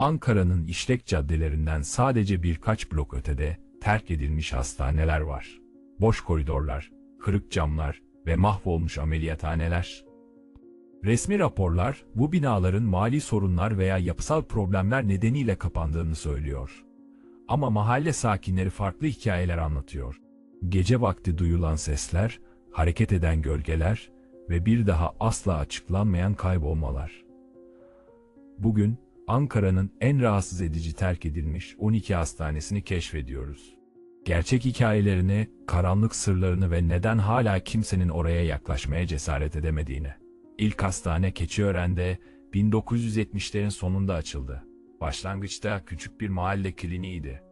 Ankara'nın işlek caddelerinden sadece birkaç blok ötede terk edilmiş hastaneler var. Boş koridorlar, kırık camlar ve mahvolmuş ameliyathaneler. Resmi raporlar bu binaların mali sorunlar veya yapısal problemler nedeniyle kapandığını söylüyor. Ama mahalle sakinleri farklı hikayeler anlatıyor. Gece vakti duyulan sesler, hareket eden gölgeler ve bir daha asla açıklanmayan kaybolmalar. Bugün Ankara'nın en rahatsız edici terk edilmiş 12 hastanesini keşfediyoruz. Gerçek hikayelerini, karanlık sırlarını ve neden hala kimsenin oraya yaklaşmaya cesaret edemediğini. İlk hastane Keçiören'de 1970'lerin sonunda açıldı. Başlangıçta küçük bir mahalle kliniğiydi.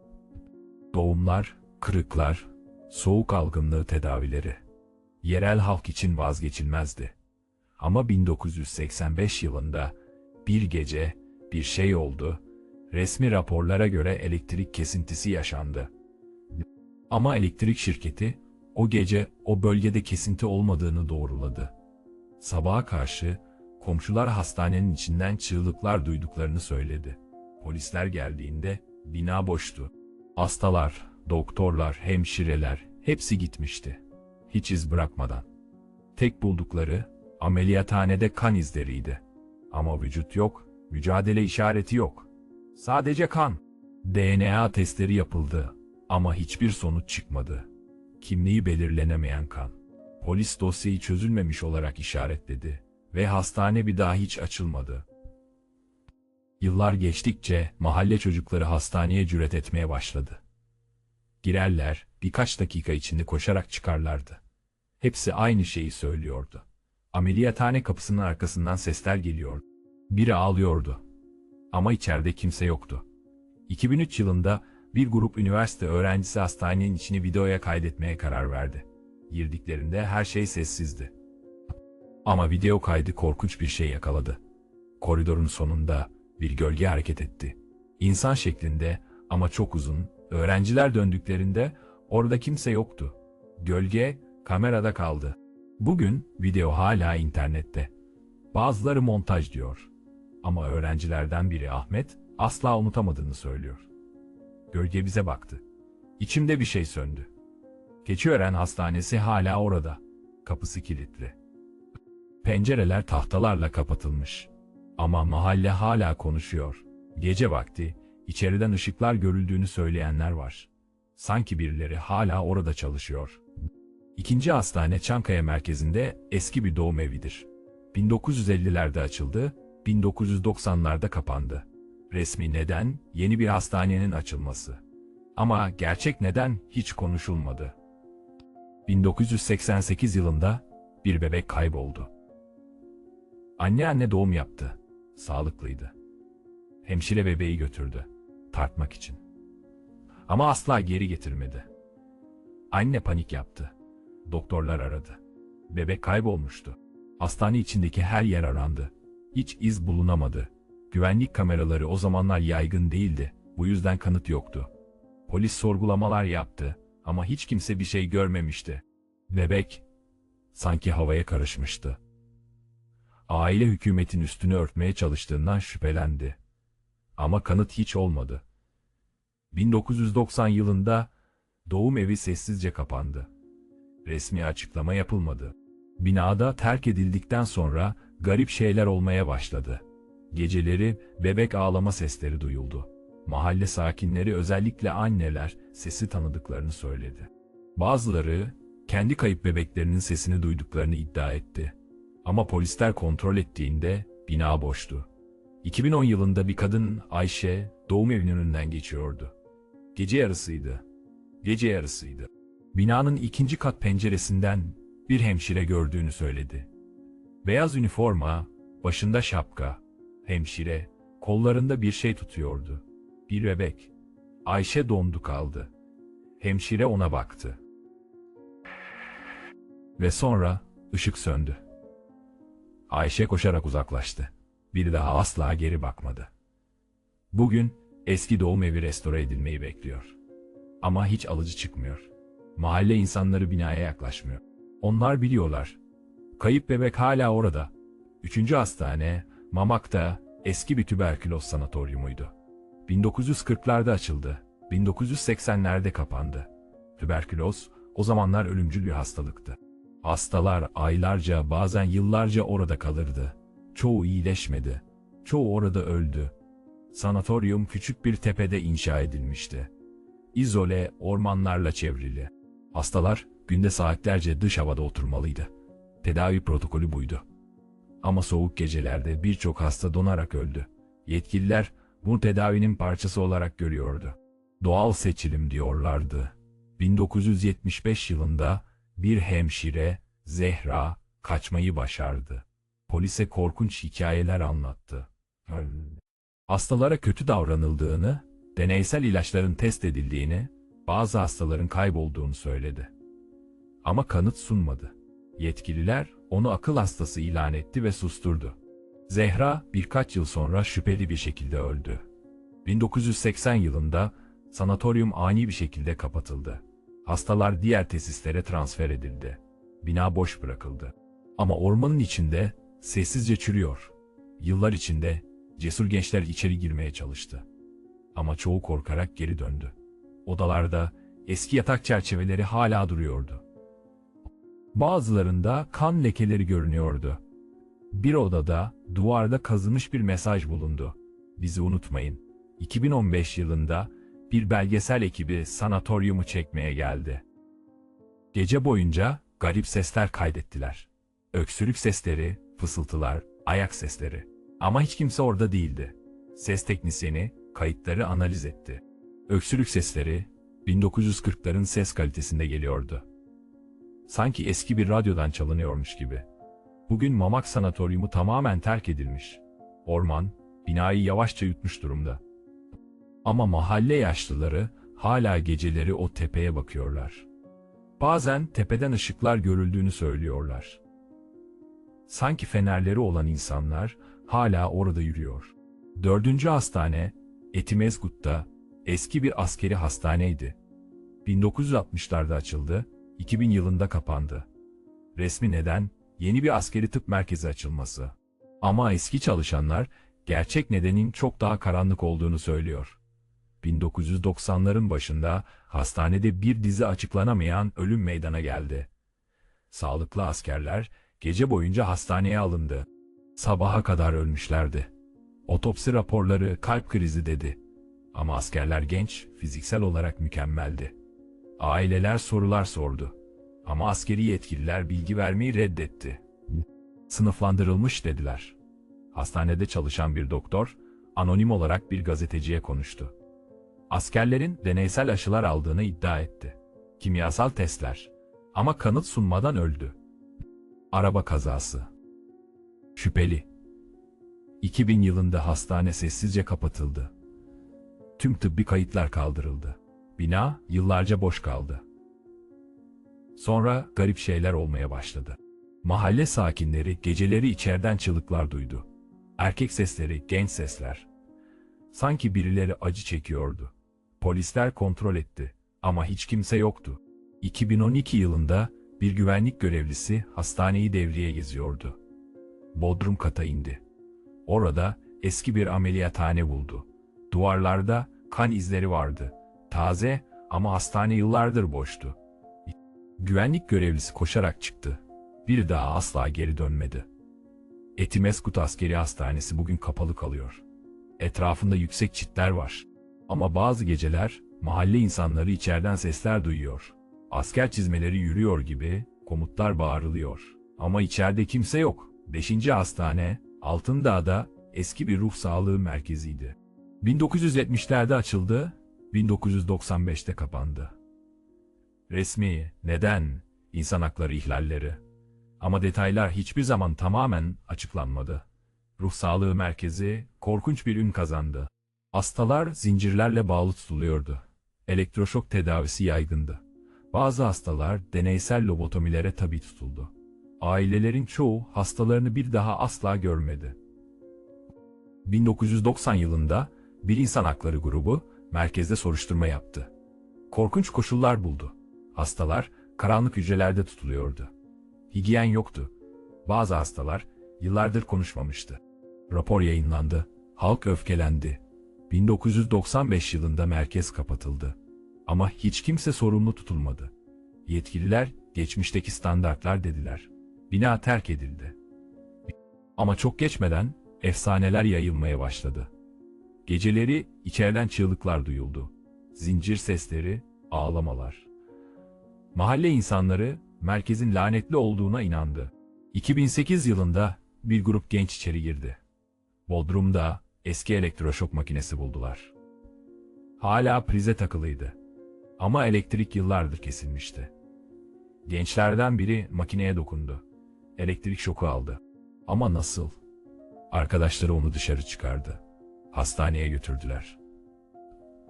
Doğumlar, kırıklar, soğuk algınlığı tedavileri. Yerel halk için vazgeçilmezdi. Ama 1985 yılında bir gece bir şey oldu. Resmi raporlara göre elektrik kesintisi yaşandı. Ama elektrik şirketi o gece o bölgede kesinti olmadığını doğruladı. Sabaha karşı komşular hastanenin içinden çığlıklar duyduklarını söyledi. Polisler geldiğinde bina boştu. Hastalar, doktorlar, hemşireler hepsi gitmişti. Hiç iz bırakmadan. Tek buldukları ameliyathanede kan izleriydi. Ama vücut yok, mücadele işareti yok. Sadece kan. DNA testleri yapıldı ama hiçbir sonuç çıkmadı. Kimliği belirlenemeyen kan. Polis dosyayı çözülmemiş olarak işaretledi ve hastane bir daha hiç açılmadı. Yıllar geçtikçe mahalle çocukları hastaneye cüret etmeye başladı. Girerler, birkaç dakika içinde koşarak çıkarlardı. Hepsi aynı şeyi söylüyordu. Ameliyathane kapısının arkasından sesler geliyordu. Biri ağlıyordu. Ama içeride kimse yoktu. 2003 yılında bir grup üniversite öğrencisi hastanenin içini videoya kaydetmeye karar verdi. Girdiklerinde her şey sessizdi. Ama video kaydı korkunç bir şey yakaladı. Koridorun sonunda bir gölge hareket etti. İnsan şeklinde ama çok uzun, öğrenciler döndüklerinde orada kimse yoktu. Gölge kamerada kaldı. Bugün video hala internette. Bazıları montaj diyor. Ama öğrencilerden biri Ahmet asla unutamadığını söylüyor. Gölge bize baktı. İçimde bir şey söndü. Keçiören Hastanesi hala orada. Kapısı kilitli. Pencereler tahtalarla kapatılmış. Ama mahalle hala konuşuyor. Gece vakti içeriden ışıklar görüldüğünü söyleyenler var. Sanki birileri hala orada çalışıyor. İkinci hastane Çankaya merkezinde eski bir doğum evidir. 1950'lerde açıldı, 1990'larda kapandı. Resmi neden yeni bir hastanenin açılması. Ama gerçek neden hiç konuşulmadı. 1988 yılında bir bebek kayboldu. Anne anne doğum yaptı. Sağlıklıydı. Hemşire bebeği götürdü. Tartmak için. Ama asla geri getirmedi. Anne panik yaptı. Doktorlar aradı. Bebek kaybolmuştu. Hastane içindeki her yer arandı. Hiç iz bulunamadı. Güvenlik kameraları o zamanlar yaygın değildi. Bu yüzden kanıt yoktu. Polis sorgulamalar yaptı ama hiç kimse bir şey görmemişti. Bebek sanki havaya karışmıştı. Aile hükümetin üstünü örtmeye çalıştığından şüphelendi. Ama kanıt hiç olmadı. 1990 yılında doğum evi sessizce kapandı. Resmi açıklama yapılmadı. Binada terk edildikten sonra garip şeyler olmaya başladı. Geceleri bebek ağlama sesleri duyuldu. Mahalle sakinleri özellikle anneler sesi tanıdıklarını söyledi. Bazıları kendi kayıp bebeklerinin sesini duyduklarını iddia etti. Ama polisler kontrol ettiğinde bina boştu. 2010 yılında bir kadın Ayşe doğum evinin önünden geçiyordu. Gece yarısıydı. Gece yarısıydı. Binanın ikinci kat penceresinden bir hemşire gördüğünü söyledi. Beyaz üniforma, başında şapka, hemşire, kollarında bir şey tutuyordu. Bir bebek. Ayşe dondu kaldı. Hemşire ona baktı. Ve sonra ışık söndü. Ayşe koşarak uzaklaştı. Bir daha asla geri bakmadı. Bugün eski doğum evi restore edilmeyi bekliyor. Ama hiç alıcı çıkmıyor. Mahalle insanları binaya yaklaşmıyor. Onlar biliyorlar. Kayıp bebek hala orada. Üçüncü hastane, Mamak'ta eski bir tüberküloz sanatoryumuydu. 1940'larda açıldı. 1980'lerde kapandı. Tüberküloz o zamanlar ölümcül bir hastalıktı. Hastalar aylarca bazen yıllarca orada kalırdı. Çoğu iyileşmedi. Çoğu orada öldü. Sanatoryum küçük bir tepede inşa edilmişti. İzole ormanlarla çevrili. Hastalar günde saatlerce dış havada oturmalıydı. Tedavi protokolü buydu. Ama soğuk gecelerde birçok hasta donarak öldü. Yetkililer bunu tedavinin parçası olarak görüyordu. Doğal seçilim diyorlardı. 1975 yılında bir hemşire, Zehra, kaçmayı başardı. Polise korkunç hikayeler anlattı. Hastalara kötü davranıldığını, deneysel ilaçların test edildiğini, bazı hastaların kaybolduğunu söyledi. Ama kanıt sunmadı. Yetkililer onu akıl hastası ilan etti ve susturdu. Zehra birkaç yıl sonra şüpheli bir şekilde öldü. 1980 yılında sanatoryum ani bir şekilde kapatıldı. Hastalar diğer tesislere transfer edildi. Bina boş bırakıldı. Ama ormanın içinde sessizce çürüyor. Yıllar içinde cesur gençler içeri girmeye çalıştı. Ama çoğu korkarak geri döndü. Odalarda eski yatak çerçeveleri hala duruyordu. Bazılarında kan lekeleri görünüyordu. Bir odada duvarda kazınmış bir mesaj bulundu. Bizi unutmayın. 2015 yılında bir belgesel ekibi sanatoryumu çekmeye geldi. Gece boyunca garip sesler kaydettiler. Öksürük sesleri, fısıltılar, ayak sesleri. Ama hiç kimse orada değildi. Ses teknisyeni kayıtları analiz etti. Öksürük sesleri 1940'ların ses kalitesinde geliyordu. Sanki eski bir radyodan çalınıyormuş gibi. Bugün Mamak Sanatoryumu tamamen terk edilmiş. Orman, binayı yavaşça yutmuş durumda. Ama mahalle yaşlıları hala geceleri o tepeye bakıyorlar. Bazen tepeden ışıklar görüldüğünü söylüyorlar. Sanki fenerleri olan insanlar hala orada yürüyor. Dördüncü hastane, Etimezgut'ta eski bir askeri hastaneydi. 1960'larda açıldı, 2000 yılında kapandı. Resmi neden yeni bir askeri tıp merkezi açılması. Ama eski çalışanlar gerçek nedenin çok daha karanlık olduğunu söylüyor. 1990'ların başında hastanede bir dizi açıklanamayan ölüm meydana geldi. Sağlıklı askerler gece boyunca hastaneye alındı. Sabaha kadar ölmüşlerdi. Otopsi raporları kalp krizi dedi. Ama askerler genç, fiziksel olarak mükemmeldi. Aileler sorular sordu. Ama askeri yetkililer bilgi vermeyi reddetti. Sınıflandırılmış dediler. Hastanede çalışan bir doktor, anonim olarak bir gazeteciye konuştu. Askerlerin deneysel aşılar aldığını iddia etti. Kimyasal testler. Ama kanıt sunmadan öldü. Araba kazası. Şüpheli. 2000 yılında hastane sessizce kapatıldı. Tüm tıbbi kayıtlar kaldırıldı. Bina yıllarca boş kaldı. Sonra garip şeyler olmaya başladı. Mahalle sakinleri geceleri içeriden çığlıklar duydu. Erkek sesleri, genç sesler. Sanki birileri acı çekiyordu. Polisler kontrol etti ama hiç kimse yoktu. 2012 yılında bir güvenlik görevlisi hastaneyi devriye geziyordu. Bodrum kata indi. Orada eski bir ameliyathane buldu. Duvarlarda kan izleri vardı. Taze ama hastane yıllardır boştu. Güvenlik görevlisi koşarak çıktı. Bir daha asla geri dönmedi. Etimeskut Askeri Hastanesi bugün kapalı kalıyor. Etrafında yüksek çitler var. Ama bazı geceler mahalle insanları içeriden sesler duyuyor. Asker çizmeleri yürüyor gibi komutlar bağırılıyor. Ama içeride kimse yok. Beşinci hastane Altındağ'da eski bir ruh sağlığı merkeziydi. 1970'lerde açıldı, 1995'te kapandı. Resmi, neden, insan hakları ihlalleri. Ama detaylar hiçbir zaman tamamen açıklanmadı. Ruh sağlığı merkezi korkunç bir ün kazandı. Hastalar zincirlerle bağlı tutuluyordu. Elektroşok tedavisi yaygındı. Bazı hastalar deneysel lobotomilere tabi tutuldu. Ailelerin çoğu hastalarını bir daha asla görmedi. 1990 yılında bir insan hakları grubu merkezde soruşturma yaptı. Korkunç koşullar buldu. Hastalar karanlık hücrelerde tutuluyordu. Higyen yoktu. Bazı hastalar yıllardır konuşmamıştı. Rapor yayınlandı. Halk öfkelendi. 1995 yılında merkez kapatıldı. Ama hiç kimse sorumlu tutulmadı. Yetkililer geçmişteki standartlar dediler. Bina terk edildi. Ama çok geçmeden efsaneler yayılmaya başladı. Geceleri içeriden çığlıklar duyuldu. Zincir sesleri, ağlamalar. Mahalle insanları merkezin lanetli olduğuna inandı. 2008 yılında bir grup genç içeri girdi. Bodrum'da eski elektroşok makinesi buldular. Hala prize takılıydı. Ama elektrik yıllardır kesilmişti. Gençlerden biri makineye dokundu. Elektrik şoku aldı. Ama nasıl? Arkadaşları onu dışarı çıkardı. Hastaneye götürdüler.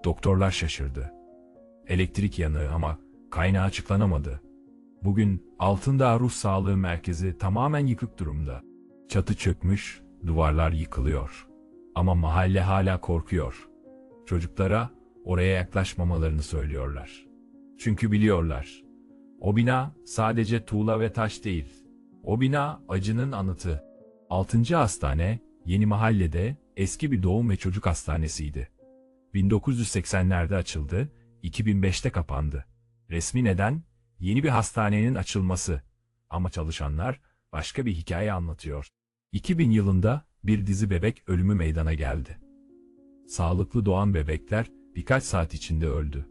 Doktorlar şaşırdı. Elektrik yanığı ama kaynağı açıklanamadı. Bugün Altındağ Ruh Sağlığı Merkezi tamamen yıkık durumda. Çatı çökmüş, duvarlar yıkılıyor. Ama mahalle hala korkuyor. Çocuklara oraya yaklaşmamalarını söylüyorlar. Çünkü biliyorlar. O bina sadece tuğla ve taş değil. O bina acının anıtı. 6. hastane yeni mahallede eski bir doğum ve çocuk hastanesiydi. 1980'lerde açıldı, 2005'te kapandı. Resmi neden? Yeni bir hastanenin açılması. Ama çalışanlar başka bir hikaye anlatıyor. 2000 yılında bir dizi bebek ölümü meydana geldi. Sağlıklı doğan bebekler birkaç saat içinde öldü.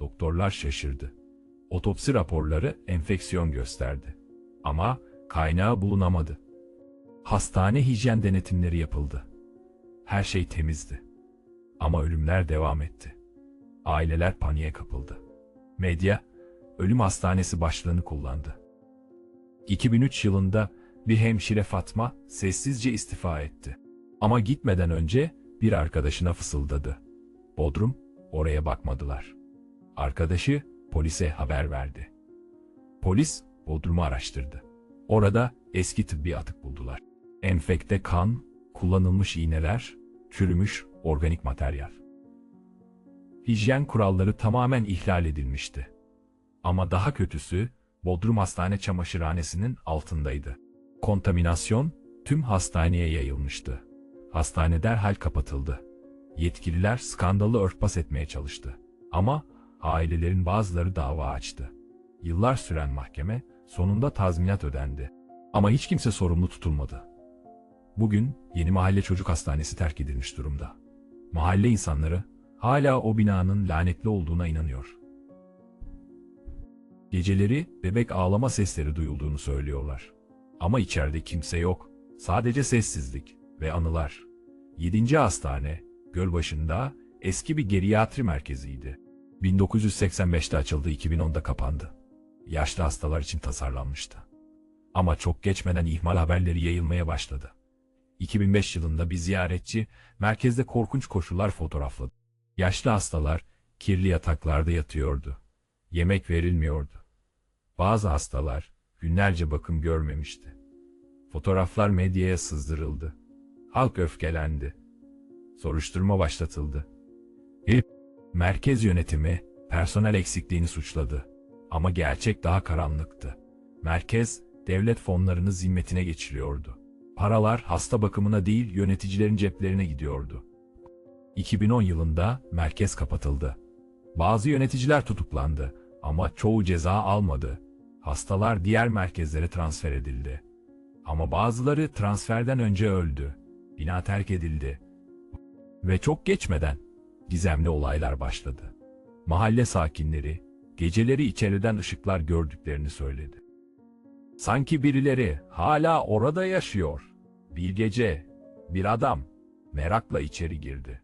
Doktorlar şaşırdı. Otopsi raporları enfeksiyon gösterdi. Ama kaynağı bulunamadı. Hastane hijyen denetimleri yapıldı. Her şey temizdi. Ama ölümler devam etti. Aileler paniğe kapıldı. Medya, ölüm hastanesi başlığını kullandı. 2003 yılında bir hemşire Fatma sessizce istifa etti. Ama gitmeden önce bir arkadaşına fısıldadı. Bodrum, oraya bakmadılar. Arkadaşı polise haber verdi. Polis Bodrum'u araştırdı. Orada eski tıbbi atık buldular. Enfekte kan, kullanılmış iğneler, çürümüş organik materyal. Hijyen kuralları tamamen ihlal edilmişti. Ama daha kötüsü Bodrum Hastane çamaşırhanesinin altındaydı. Kontaminasyon tüm hastaneye yayılmıştı. Hastane derhal kapatıldı. Yetkililer skandalı örtbas etmeye çalıştı. Ama ailelerin bazıları dava açtı. Yıllar süren mahkeme sonunda tazminat ödendi. Ama hiç kimse sorumlu tutulmadı. Bugün yeni mahalle çocuk hastanesi terk edilmiş durumda. Mahalle insanları hala o binanın lanetli olduğuna inanıyor. Geceleri bebek ağlama sesleri duyulduğunu söylüyorlar. Ama içeride kimse yok. Sadece sessizlik ve anılar. 7. hastane, Gölbaşı'nda eski bir geriatri merkeziydi. 1985'te açıldı, 2010'da kapandı. Yaşlı hastalar için tasarlanmıştı. Ama çok geçmeden ihmal haberleri yayılmaya başladı. 2005 yılında bir ziyaretçi merkezde korkunç koşullar fotoğrafladı. Yaşlı hastalar kirli yataklarda yatıyordu. Yemek verilmiyordu. Bazı hastalar günlerce bakım görmemişti. Fotoğraflar medyaya sızdırıldı. Halk öfkelendi. Soruşturma başlatıldı. İl merkez yönetimi personel eksikliğini suçladı. Ama gerçek daha karanlıktı. Merkez devlet fonlarını zimmetine geçiriyordu. Paralar hasta bakımına değil yöneticilerin ceplerine gidiyordu. 2010 yılında merkez kapatıldı. Bazı yöneticiler tutuklandı ama çoğu ceza almadı. Hastalar diğer merkezlere transfer edildi. Ama bazıları transferden önce öldü. Bina terk edildi. Ve çok geçmeden gizemli olaylar başladı. Mahalle sakinleri geceleri içeriden ışıklar gördüklerini söyledi. Sanki birileri hala orada yaşıyor. Bir gece bir adam merakla içeri girdi.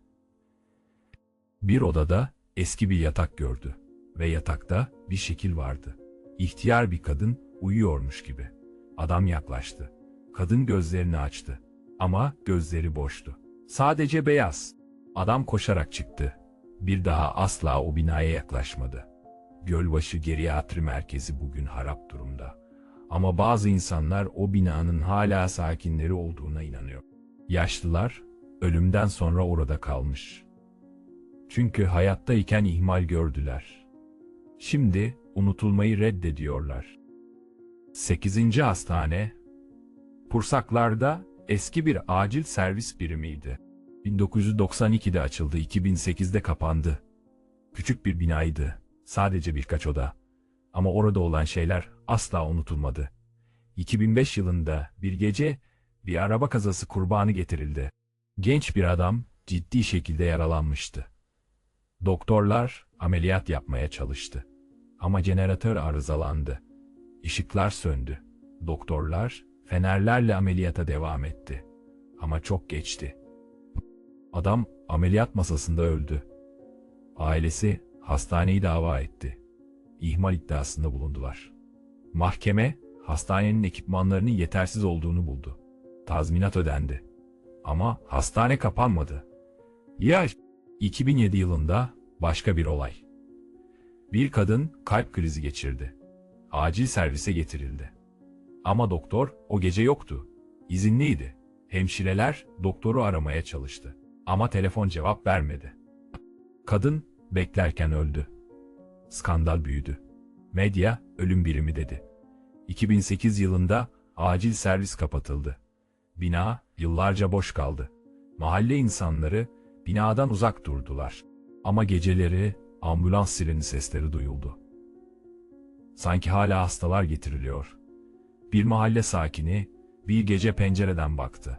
Bir odada eski bir yatak gördü ve yatakta bir şekil vardı. İhtiyar bir kadın uyuyormuş gibi. Adam yaklaştı. Kadın gözlerini açtı. Ama gözleri boştu. Sadece beyaz. Adam koşarak çıktı. Bir daha asla o binaya yaklaşmadı. Gölbaşı Geriatri Merkezi bugün harap durumda. Ama bazı insanlar o binanın hala sakinleri olduğuna inanıyor. Yaşlılar ölümden sonra orada kalmış. Çünkü hayattayken ihmal gördüler. Şimdi unutulmayı reddediyorlar. 8. hastane Pursaklar'da eski bir acil servis birimiydi. 1992'de açıldı, 2008'de kapandı. Küçük bir binaydı, sadece birkaç oda. Ama orada olan şeyler asla unutulmadı. 2005 yılında bir gece bir araba kazası kurbanı getirildi. Genç bir adam ciddi şekilde yaralanmıştı. Doktorlar ameliyat yapmaya çalıştı. Ama jeneratör arızalandı. Işıklar söndü. Doktorlar fenerlerle ameliyata devam etti. Ama çok geçti. Adam ameliyat masasında öldü. Ailesi hastaneyi dava etti. İhmal iddiasında bulundular. Mahkeme hastanenin ekipmanlarının yetersiz olduğunu buldu. Tazminat ödendi. Ama hastane kapanmadı. Ya 2007 yılında başka bir olay. Bir kadın kalp krizi geçirdi. Acil servise getirildi. Ama doktor o gece yoktu. İzinliydi. Hemşireler doktoru aramaya çalıştı. Ama telefon cevap vermedi. Kadın beklerken öldü. Skandal büyüdü. Medya ölüm birimi dedi. 2008 yılında acil servis kapatıldı. Bina yıllarca boş kaldı. Mahalle insanları binadan uzak durdular. Ama geceleri ambulans sireni sesleri duyuldu. Sanki hala hastalar getiriliyor. Bir mahalle sakini bir gece pencereden baktı.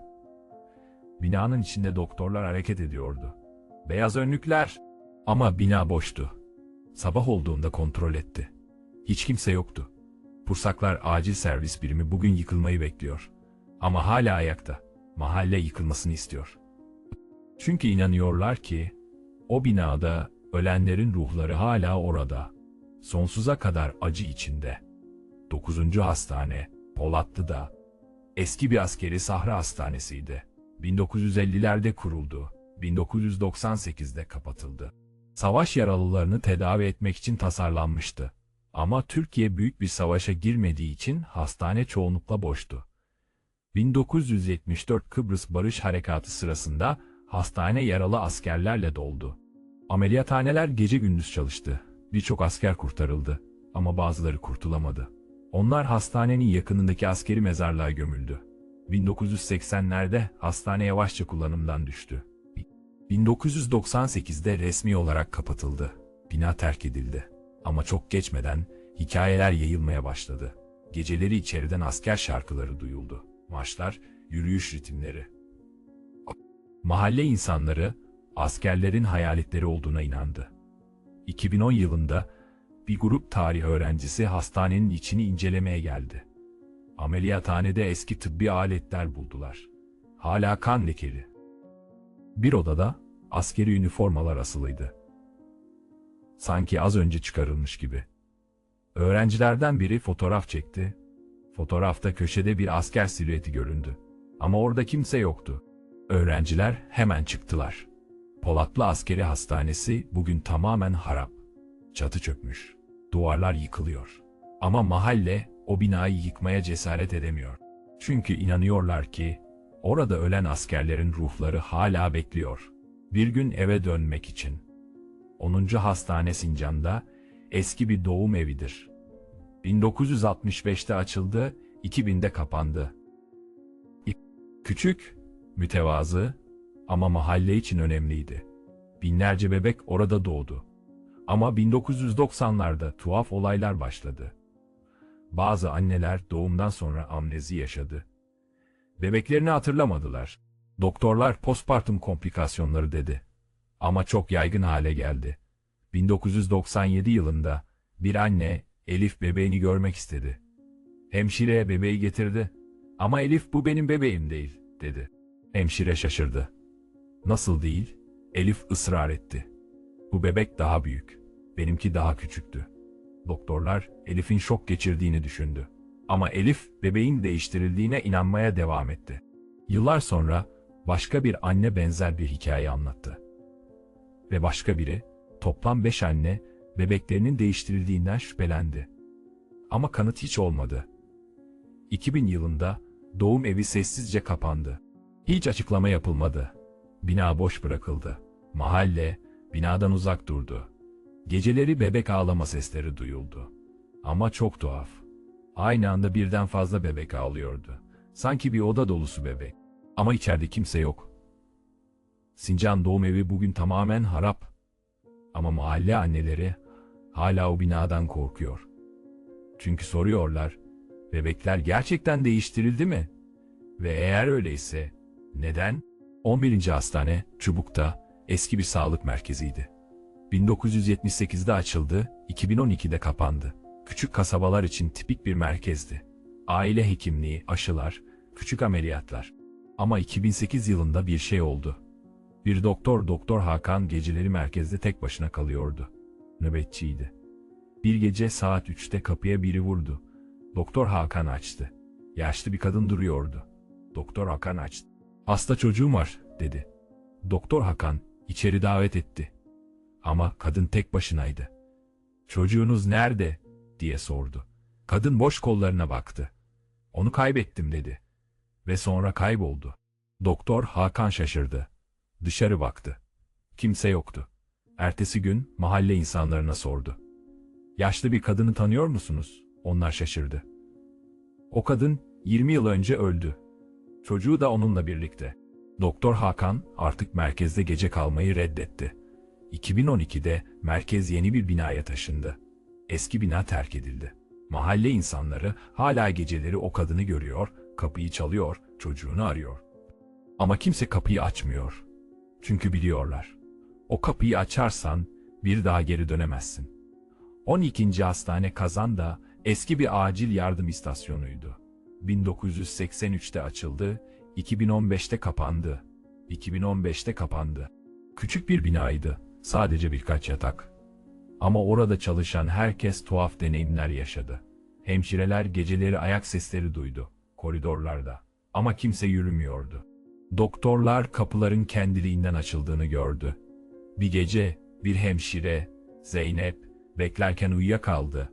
Binanın içinde doktorlar hareket ediyordu. Beyaz önlükler ama bina boştu. Sabah olduğunda kontrol etti. Hiç kimse yoktu. Pursaklar acil servis birimi bugün yıkılmayı bekliyor. Ama hala ayakta. Mahalle yıkılmasını istiyor. Çünkü inanıyorlar ki o binada ölenlerin ruhları hala orada. Sonsuza kadar acı içinde. 9. hastane Polatlı'da. Eski bir askeri sahra hastanesiydi. 1950'lerde kuruldu. 1998'de kapatıldı. Savaş yaralılarını tedavi etmek için tasarlanmıştı. Ama Türkiye büyük bir savaşa girmediği için hastane çoğunlukla boştu. 1974 Kıbrıs Barış Harekatı sırasında hastane yaralı askerlerle doldu. Ameliyathaneler gece gündüz çalıştı. Birçok asker kurtarıldı ama bazıları kurtulamadı. Onlar hastanenin yakınındaki askeri mezarlığa gömüldü. 1980'lerde hastane yavaşça kullanımdan düştü. 1998'de resmi olarak kapatıldı. Bina terk edildi. Ama çok geçmeden hikayeler yayılmaya başladı. Geceleri içeriden asker şarkıları duyuldu. Maçlar, yürüyüş ritimleri. Mahalle insanları askerlerin hayaletleri olduğuna inandı. 2010 yılında bir grup tarih öğrencisi hastanenin içini incelemeye geldi. Ameliyathanede eski tıbbi aletler buldular. Hala kan lekeli. Bir odada askeri üniformalar asılıydı. Sanki az önce çıkarılmış gibi. Öğrencilerden biri fotoğraf çekti. Fotoğrafta köşede bir asker silüeti göründü. Ama orada kimse yoktu. Öğrenciler hemen çıktılar. Polatlı Askeri Hastanesi bugün tamamen harap. Çatı çökmüş. Duvarlar yıkılıyor. Ama mahalle o binayı yıkmaya cesaret edemiyor. Çünkü inanıyorlar ki orada ölen askerlerin ruhları hala bekliyor. Bir gün eve dönmek için. 10. Hastane Sincan'da eski bir doğum evidir. 1965'te açıldı, 2000'de kapandı. Küçük, mütevazı ama mahalle için önemliydi. Binlerce bebek orada doğdu. Ama 1990'larda tuhaf olaylar başladı. Bazı anneler doğumdan sonra amnezi yaşadı. Bebeklerini hatırlamadılar. Doktorlar postpartum komplikasyonları dedi. Ama çok yaygın hale geldi. 1997 yılında bir anne Elif bebeğini görmek istedi. Hemşire bebeği getirdi. Ama Elif bu benim bebeğim değil, dedi. Hemşire şaşırdı. Nasıl değil? Elif ısrar etti. Bu bebek daha büyük. Benimki daha küçüktü. Doktorlar Elif'in şok geçirdiğini düşündü. Ama Elif bebeğin değiştirildiğine inanmaya devam etti. Yıllar sonra başka bir anne benzer bir hikaye anlattı. Ve başka biri, toplam beş anne, bebeklerinin değiştirildiğinden şüphelendi. Ama kanıt hiç olmadı. 2000 yılında doğum evi sessizce kapandı. Hiç açıklama yapılmadı. Bina boş bırakıldı. Mahalle binadan uzak durdu. Geceleri bebek ağlama sesleri duyuldu. Ama çok tuhaf. Aynı anda birden fazla bebek ağlıyordu. Sanki bir oda dolusu bebek. Ama içeride kimse yok. Sincan doğum evi bugün tamamen harap. Ama mahalle anneleri hala o binadan korkuyor. Çünkü soruyorlar, bebekler gerçekten değiştirildi mi? Ve eğer öyleyse, neden? 11. Hastane, Çubuk'ta, eski bir sağlık merkeziydi. 1978'de açıldı, 2012'de kapandı. Küçük kasabalar için tipik bir merkezdi. Aile hekimliği, aşılar, küçük ameliyatlar. Ama 2008 yılında bir şey oldu. Bir doktor Doktor Hakan geceleri merkezde tek başına kalıyordu. Nöbetçiydi. Bir gece saat 3'te kapıya biri vurdu. Doktor Hakan açtı. Yaşlı bir kadın duruyordu. Doktor Hakan açtı. Hasta çocuğum var, dedi. Doktor Hakan içeri davet etti. Ama kadın tek başınaydı. Çocuğunuz nerede? Diye sordu. Kadın boş kollarına baktı. Onu kaybettim dedi. Ve sonra kayboldu. Doktor Hakan şaşırdı. Dışarı baktı. Kimse yoktu. Ertesi gün mahalle insanlarına sordu. Yaşlı bir kadını tanıyor musunuz? Onlar şaşırdı. O kadın 20 yıl önce öldü. Çocuğu da onunla birlikte. Doktor Hakan artık merkezde gece kalmayı reddetti. 2012'de merkez yeni bir binaya taşındı. Eski bina terk edildi. Mahalle insanları hala geceleri o kadını görüyor, kapıyı çalıyor, çocuğunu arıyor. Ama kimse kapıyı açmıyor. Çünkü biliyorlar. O kapıyı açarsan bir daha geri dönemezsin. 12. Hastane Kazan'da eski bir acil yardım istasyonuydu. 1983'te açıldı, 2015'te kapandı. 2015'te kapandı. Küçük bir binaydı, sadece birkaç yatak. Ama orada çalışan herkes tuhaf deneyimler yaşadı. Hemşireler geceleri ayak sesleri duydu, koridorlarda. Ama kimse yürümüyordu. Doktorlar kapıların kendiliğinden açıldığını gördü. Bir gece bir hemşire, Zeynep, beklerken uyuyakaldı.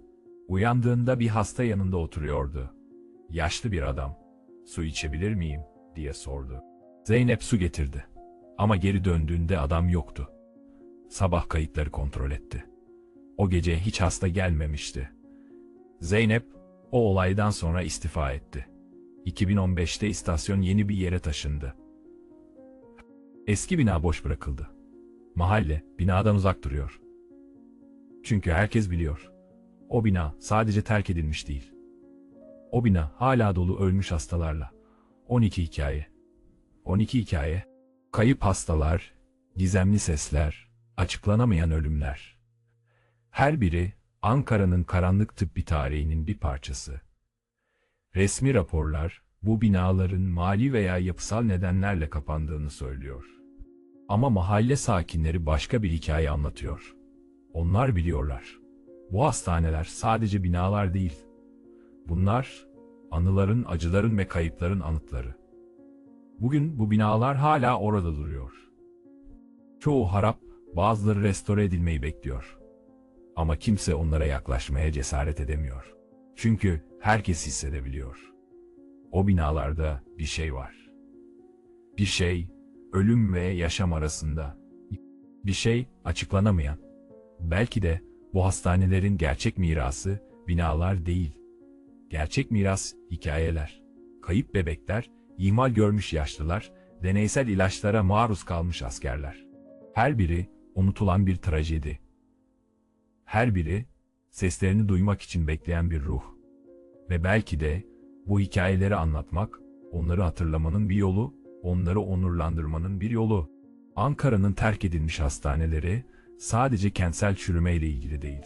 Uyandığında bir hasta yanında oturuyordu. Yaşlı bir adam. Su içebilir miyim? diye sordu. Zeynep su getirdi. Ama geri döndüğünde adam yoktu. Sabah kayıtları kontrol etti. O gece hiç hasta gelmemişti. Zeynep o olaydan sonra istifa etti. 2015'te istasyon yeni bir yere taşındı. Eski bina boş bırakıldı. Mahalle binadan uzak duruyor. Çünkü herkes biliyor. O bina sadece terk edilmiş değil. O bina hala dolu ölmüş hastalarla. 12 hikaye. 12 hikaye. Kayıp hastalar, gizemli sesler, açıklanamayan ölümler. Her biri Ankara'nın karanlık tıbbi tarihinin bir parçası. Resmi raporlar bu binaların mali veya yapısal nedenlerle kapandığını söylüyor. Ama mahalle sakinleri başka bir hikaye anlatıyor. Onlar biliyorlar. Bu hastaneler sadece binalar değil. Bunlar anıların, acıların ve kayıpların anıtları. Bugün bu binalar hala orada duruyor. Çoğu harap, bazıları restore edilmeyi bekliyor. Ama kimse onlara yaklaşmaya cesaret edemiyor. Çünkü herkes hissedebiliyor. O binalarda bir şey var. Bir şey, ölüm ve yaşam arasında. Bir şey açıklanamayan. Belki de bu hastanelerin gerçek mirası binalar değil. Gerçek miras hikayeler. Kayıp bebekler, ihmal görmüş yaşlılar, deneysel ilaçlara maruz kalmış askerler. Her biri unutulan bir trajedi. Her biri seslerini duymak için bekleyen bir ruh. Ve belki de bu hikayeleri anlatmak, onları hatırlamanın bir yolu, onları onurlandırmanın bir yolu. Ankara'nın terk edilmiş hastaneleri sadece kentsel çürümeyle ilgili değil.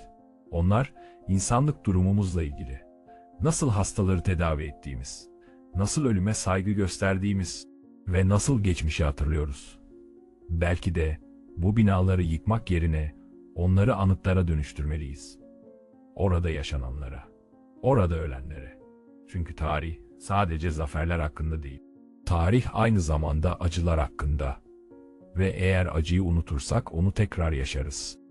Onlar insanlık durumumuzla ilgili. Nasıl hastaları tedavi ettiğimiz, nasıl ölüme saygı gösterdiğimiz ve nasıl geçmişi hatırlıyoruz. Belki de bu binaları yıkmak yerine onları anıtlara dönüştürmeliyiz. Orada yaşananlara, orada ölenlere. Çünkü tarih sadece zaferler hakkında değil. Tarih aynı zamanda acılar hakkında. Ve eğer acıyı unutursak onu tekrar yaşarız.